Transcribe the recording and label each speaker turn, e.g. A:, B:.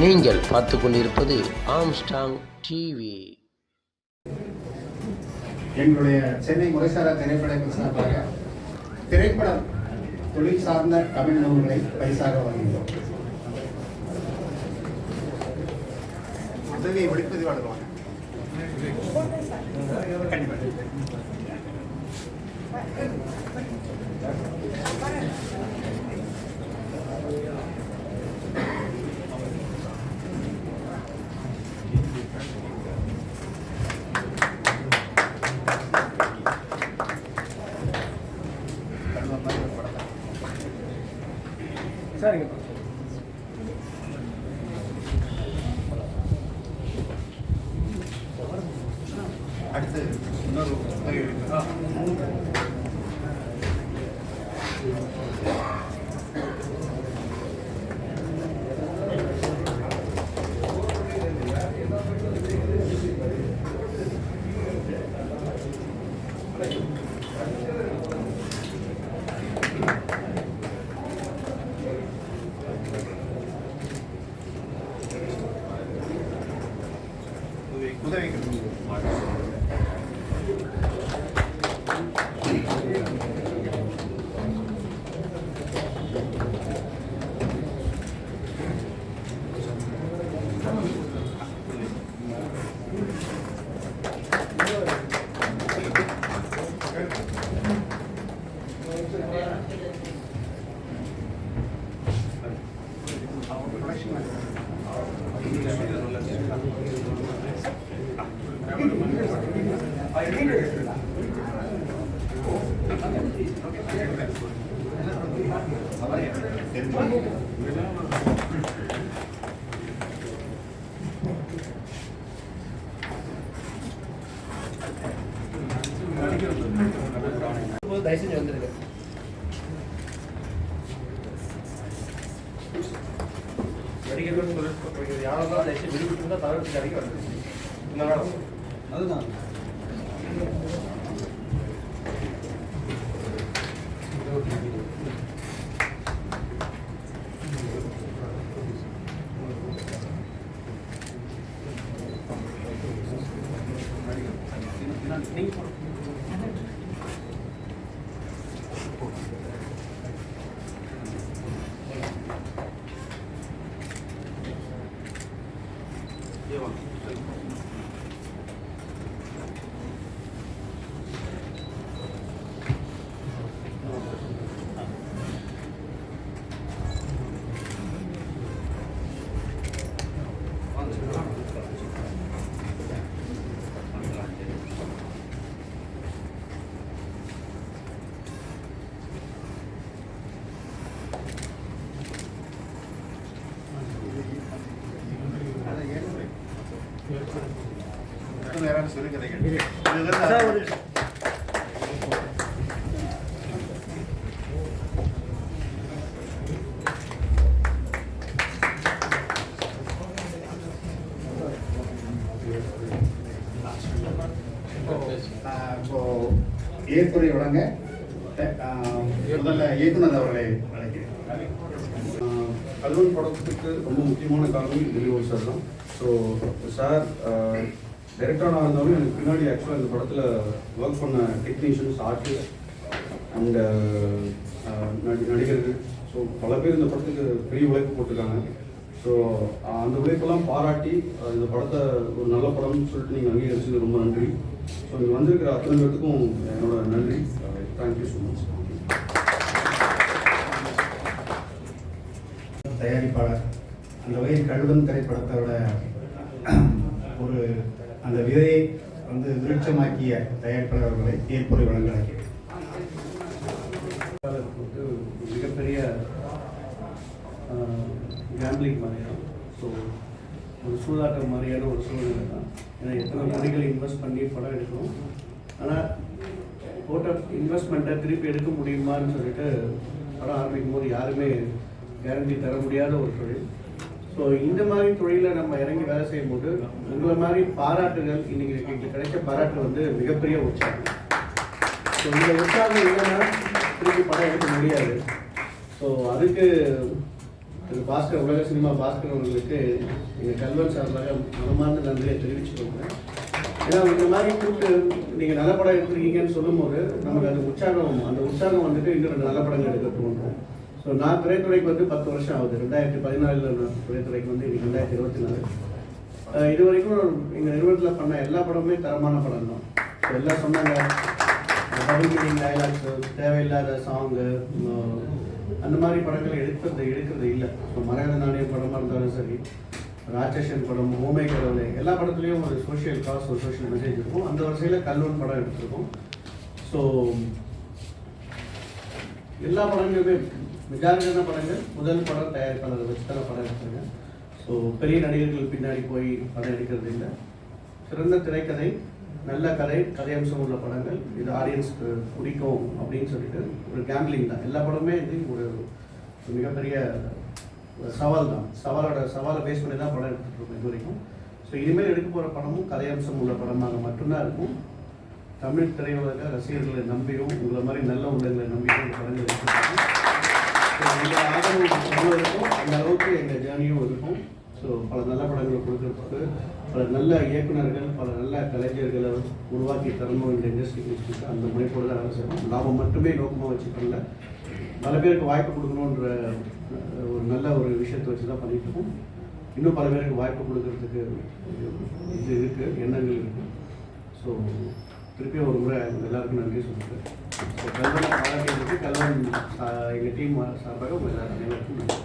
A: நீங்கள் பார்த்து கொண்டிருப்பது ஆம்ஸ்டாங் டிவி
B: எங்களுடைய சென்னை முறைசாரா திரைப்படங்கள் சார்பாக திரைப்படம் தொழில் சார்ந்த தமிழ் நூல்களை பரிசாக வழங்குகிறோம். உதவியை ஒளிப்பதிவாளர் கண்டிப்பாக அடுத்து இன்னொரு உதவி ஒளிப்பதிவாளர்.
C: 해결했습니다. 뭐 날씨는 연들어요. ಯಾವಾಗ
B: ನಡೆಸಿ ಬಿಡುವುದರಿಂದ ತಾಲೂಕು ಜಾರಿಗೆ ಬರ್ತದೆ ಅದನ್ನ யாராவது சிறுகதைகள் ஆஹ் இப்போ ஏற்புரை வழங்க முதல்ல இயக்குனர் அவர்களை அழைக்கிறேன்
D: கல்வன் படத்துக்கு ரொம்ப முக்கியமான காரணம் திலீப் சார் தான். ஸோ சார் டைரக்டராக இருந்தாலும் எனக்கு பின்னாடி ஆக்சுவலாக இந்த படத்தில் ஒர்க் பண்ண டெக்னீஷியன்ஸ் ஆர்டிஸ்ட் அண்ட் நடிகர்கள். ஸோ பல பேர் இந்த படத்துக்கு பெரிய உழைப்பு போட்டிருக்காங்க. ஸோ அந்த உழைப்பெல்லாம் பாராட்டி இந்த படத்தை ஒரு நல்ல படம்னு சொல்லிட்டு நீங்கள் அங்கீகரிச்சது ரொம்ப நன்றி. ஸோ இங்கே வந்திருக்கிற அத்தனை பேருக்கும் என்னோட நன்றி. தேங்க்யூ ஸோ மச்
B: தயாரிப்பாளர் அந்த வகையில் கழுவன் திரைப்படத்தோட ஒரு அந்த விதையை வந்து விருட்சமாக்கிய தயாரிப்பாளர் அவர்களை ஏற்புரை வழங்க
D: மிகப்பெரிய கேம்பிளிங் மாதிரியான ஸோ ஒரு சூதாட்டம் மாதிரியான ஒரு சூழ்நிலை தான். ஏன்னா எத்தனை கோடிகள் இன்வெஸ்ட் பண்ணி படம் எடுக்கணும். ஆனால் போட்ட இன்வெஸ்ட்மெண்ட்டை திருப்பி எடுக்க முடியுமான்னு சொல்லிட்டு படம் ஆரம்பிக்கும் போது யாருமே கேரண்டி தர முடியாத ஒரு தொழில். ஸோ இந்த மாதிரி தொழிலில் நம்ம இறங்கி வேலை செய்யும்போது உங்களை மாதிரி பாராட்டுகள் இன்னைக்கு எங்களுக்கு கிடைச்ச பாராட்டு வந்து மிகப்பெரிய உற்சாகம். ஸோ இந்த உற்சாகம் இல்லைன்னா திருப்பி படம் எடுக்க முடியாது. ஸோ அதுக்கு திரு பாஸ்கர் உலக சினிமா பாஸ்கர் அவர்களுக்கு எங்கள் கல்வன் சார்பாக மனமார்ந்த நன்றியை தெரிவிச்சுக்கோங்க ஏன்னா இந்த மாதிரி கூப்பிட்டு நீங்கள் நல்ல படம் எடுத்துருக்கீங்கன்னு சொல்லும்போது நமக்கு அந்த உற்சாகம் அந்த உற்சாகம் வந்துட்டு இன்னும் ரெண்டு நல்ல படங்கள் எடுக்க தோணும் நான் திரைத்துறைக்கு வந்து பத்து வருஷம் ஆகுது. ரெண்டாயிரத்தி பதினாலில் நான் திரைத்துறைக்கு வந்து இன்னைக்கு ரெண்டாயிரத்தி இருபத்தி நாலு. இது வரைக்கும் எங்கள் நிறுவனத்தில் பண்ண எல்லா படமுமே தரமான படம் தான். எல்லாம் சொன்னாங்க டபுள் மீனிங் டைலாக்ஸ் தேவையில்லாத சாங்கு அந்த மாதிரி படங்கள் எடுக்கிறது எடுக்கிறது இல்லை. ஸோ மரகத நாணயம் படமாக இருந்தாலும் சரி ராட்சசன் படம் ஓமை கடவுளை எல்லா படத்துலேயும் ஒரு சோஷியல் காஸ் ஒரு சோஷியல் மெசேஜ் இருக்கும். அந்த வரிசையில் கல்வன் படம் எடுத்திருக்கோம். ஸோ எல்லா படங்களுமே மெஜாரிட்டியான படங்கள். முதல் படம் தயாரிப்பாளர் வச்சு தான் படம் எடுத்தாங்க. ஸோ பெரிய நடிகர்கள் பின்னாடி போய் படம் எடுக்கிறது இல்லை. சிறந்த திரைக்கதை நல்ல கதை கதையம்சம் உள்ள படங்கள். இது ஆடியன்ஸ்க்கு பிடிக்கும் அப்படின்னு சொல்லிட்டு ஒரு கேம்பிளிங் தான். எல்லா படமே இது ஒரு மிகப்பெரிய சவால் தான். சவாலோட சவாலை பேஸ் பண்ணி தான் படம் எடுத்துகிட்டு இருக்கோம் இது வரைக்கும் ஸோ இனிமேல் எடுக்க போகிற படமும் கதையம்சம் உள்ள படமாக மட்டும்தான் இருக்கும். தமிழ் திரையுலக ரசிகர்களை நம்பியும் உங்களை மாதிரி நல்ல உள்ளங்களை நம்பியும் படங்கள் எடுத்துருக்காங்க ஸோ ஆதரவு எவ்வளோ இருக்கும் அந்த அளவுக்கு எங்கள் ஜேர்னியும் இருக்கும் ஸோ பல நல்ல படங்களை கொடுக்கறதுக்கு பல நல்ல இயக்குனர்கள் பல நல்ல கலைஞர்களை உருவாக்கி தரணும் இந்த இண்டஸ்ட்ரிக்கு வச்சுட்டு அந்த முனைப்போடு தான் வேலை செய்யணும் லாபம் மட்டுமே நோக்கமாக வச்சு பல பேருக்கு வாய்ப்பு கொடுக்கணுன்ற ஒரு நல்ல ஒரு விஷயத்தை வச்சு தான் பண்ணிட்டு இருக்கோம் இன்னும் பல பேருக்கு வாய்ப்பு கொடுக்கறதுக்கு இது இருக்குது எண்ணங்கள் இருக்குது ஸோ திருப்பி ஒரு முறை எல்லாருக்கும் நன்றி சொல்லுங்கள் ஸோ கல்வனை பாராட்டியதுக்கு கல்வன் எங்கள் டீம் சார்பாக உங்கள் எல்லாருக்கும் நன்றி.